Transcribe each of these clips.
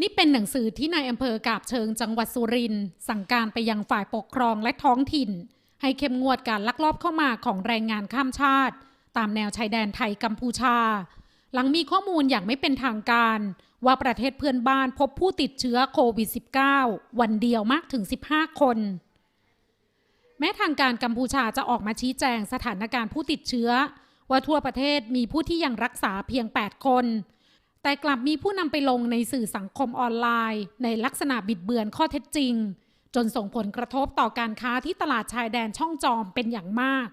นี่เป็นหนังสือที่นายอำเภอกาบเชิงจังหวัดสุรินทร์สั่งการไปยังฝ่ายปกครองและท้องถิ่น ให้เข้มงวดการลักลอบเข้ามาของแรงงานข้ามชาติ ตามแนวชายแดนไทยกัมพูชา หลังมีข้อมูลอย่างไม่เป็นทางการ ว่าประเทศเพื่อนบ้านพบผู้ติดเชื้อโควิด -19 วันเดียวมากถึง 15 คน แม้ทางการกัมพูชาจะออกมาชี้แจงสถานการณ์ผู้ติดเชื้อ ว่าทั่วประเทศมีผู้ที่ยังรักษาเพียง 8 คน แต่กลับมีผู้นำไปลงในสื่อสังคมออนไลน์ ในลักษณะบิดเบือนข้อเท็จจริง จนส่งผลกระทบต่อการค้าที่ตลาดชายแดนช่องจอมเป็นอย่างมาก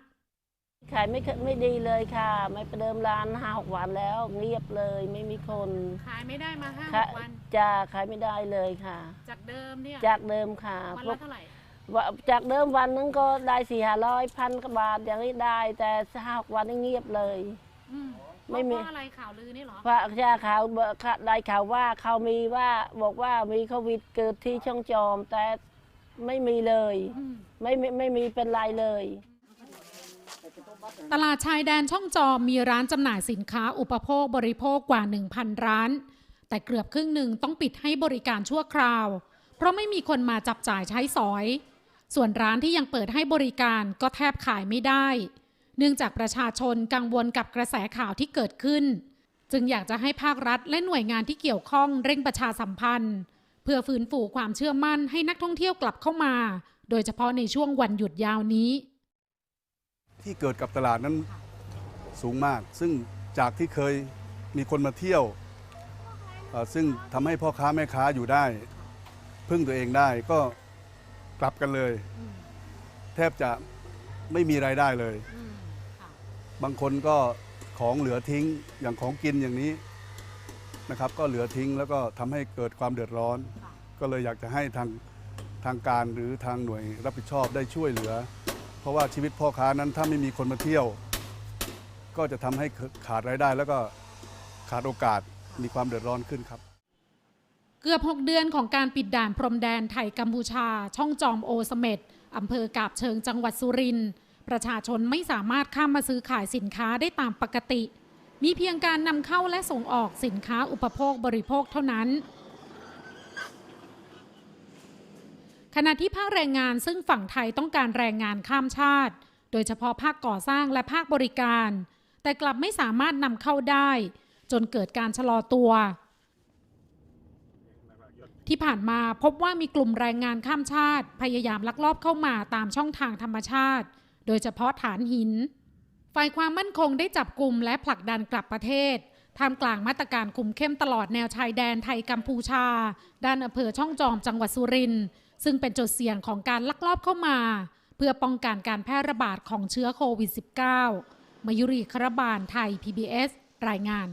ขายไม่เคไม่ดีเลยค่ะ ไม่ประเดิมร้านห้าหกวันแล้ว เงียบเลยไม่มีคนขายไม่ได้มาห้าค่ะวันจะขายไม่ได้เลยค่ะ จากเดิมเนี่ยจากเดิมค่ะวันละเท่าไหร่ว่าจากเดิมวันนึงก็ได้สี่ห้าร้อยพันกว่าบาทอย่างนี้ได้ แต่ห้าหกวันนี่เงียบเลยอืม ไม่มี เพราะอะไรข่าวลือนี่เหรอ พระชาข่าวเบอร์ได้ข่าวว่าเขามีว่าบอกว่ามีโควิดเกิดที่ช่องจอม แต่ไม่มีเลย อืม ไม่ไม่ไม่มีเป็นไรเลย ตลาดชายแดนช่องจอมมีร้านจำหน่ายสินค้าอุปโภคบริโภคกว่า 1,000 ร้าน แต่เกือบครึ่งหนึ่งต้องปิดให้บริการชั่วคราว เพราะไม่มีคนมาจับจ่ายใช้สอย ส่วนร้านที่ยังเปิดให้บริการก็แทบขายไม่ได้ เนื่องจากประชาชนกังวลกับกระแสข่าวที่เกิดขึ้น จึงอยากจะให้ภาครัฐและหน่วยงานที่เกี่ยวข้องเร่งประชาสัมพันธ์ เพื่อฟื้นฟูความเชื่อมั่นให้นักท่องเที่ยวกลับเข้ามา โดยเฉพาะในช่วงวันหยุดยาวนี้ ที่เกิดกับตลาดนั้นสูงมาก ซึ่งจากที่เคยมีคนมาเที่ยว ซึ่งทำให้พ่อค้าแม่ค้าอยู่ได้ พึ่งตัวเองได้ก็กลับกันเลย แทบจะไม่มีรายได้เลย บางคนก็ของเหลือทิ้งอย่างของกินอย่างนี้นะครับ ก็เหลือทิ้งแล้วก็ทำให้เกิดความเดือดร้อน ก็เลยอยากจะให้ทางทางการหรือทางหน่วยรับผิดชอบได้ช่วยเหลือ เพราะว่าชีวิตพ่อค้านั้นถ้าไม่มีคนมาเที่ยว ก็จะทำให้ขาดรายได้ แล้วก็ขาดโอกาสมีความเดือดร้อนขึ้นครับเกือบ 6 เดือนของการปิดด่านพรมแดนไทยกัมพูชา ช่องจอมโอสเม็ดอำเภอกาบเชิงจังหวัดสุรินทร์ ประชาชนไม่สามารถข้ามมาซื้อขายสินค้าได้ตามปกติ มีเพียงการนำเข้าและส่งออกสินค้าอุปโภคบริโภคเท่านั้น ขณะที่ภาคแรงงานซึ่งฝั่งไทยต้องการแรงงานข้ามชาติ โดยเฉพาะภาคก่อสร้างและภาคบริการ แต่กลับไม่สามารถนำเข้าได้ จนเกิดการชะลอตัวที่ผ่านมาพบว่ามีกลุ่มแรงงานข้ามชาติ พยายามลักลอบเข้ามาตามช่องทางธรรมชาติ โดยเฉพาะฐานหิน ฝ่ายความมั่นคงได้จับกลุ่มและผลักดันกลับประเทศท่ามกลางมาตรการคุมเข้มตลอดแนวชายแดนไทยกัมพูชา ด้านอำเภอช่องจอมจังหวัดสุรินทร์ซึ่งเป็นจุดเสี่ยงของการลักลอบเข้ามา เพื่อป้องกันการแพร่ระบาดของเชื้อโควิด -19 มายุรีครบาลไทย PBS รายงาน